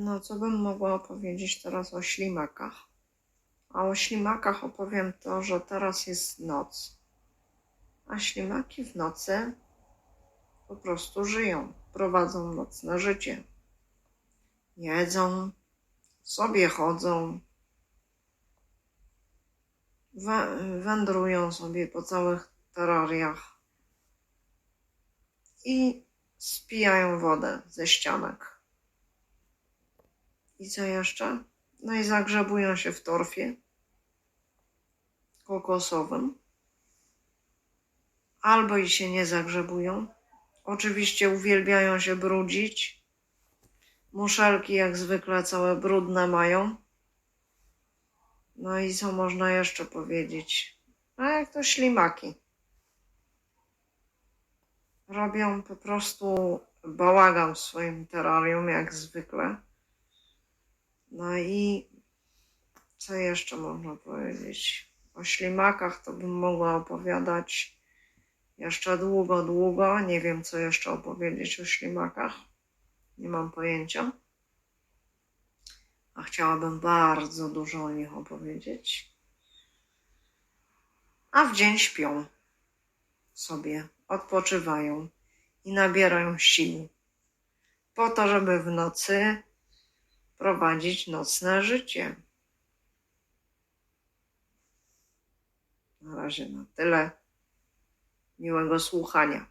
No, co bym mogła opowiedzieć teraz o ślimakach? A o ślimakach opowiem to, że teraz jest noc. A ślimaki w nocy po prostu żyją, prowadzą nocne życie. Jedzą, sobie chodzą, wę- wędrują sobie po całych terrariach i spijają wodę ze ścianek. I co jeszcze? No i zagrzebują się w torfie kokosowym. Albo i się nie zagrzebują. Oczywiście uwielbiają się brudzić. Muszelki jak zwykle całe brudne mają. No i co można jeszcze powiedzieć? A jak to ślimaki. Robią po prostu bałagan w swoim terrarium jak zwykle. No i co jeszcze można powiedzieć? O ślimakach to bym mogła opowiadać jeszcze długo, długo. Nie wiem, co jeszcze opowiedzieć o ślimakach. Nie mam pojęcia. A chciałabym bardzo dużo o nich opowiedzieć. A w dzień śpią sobie, odpoczywają i nabierają sił po to, żeby w nocy prowadzić nocne życie. Na razie na tyle. Miłego słuchania.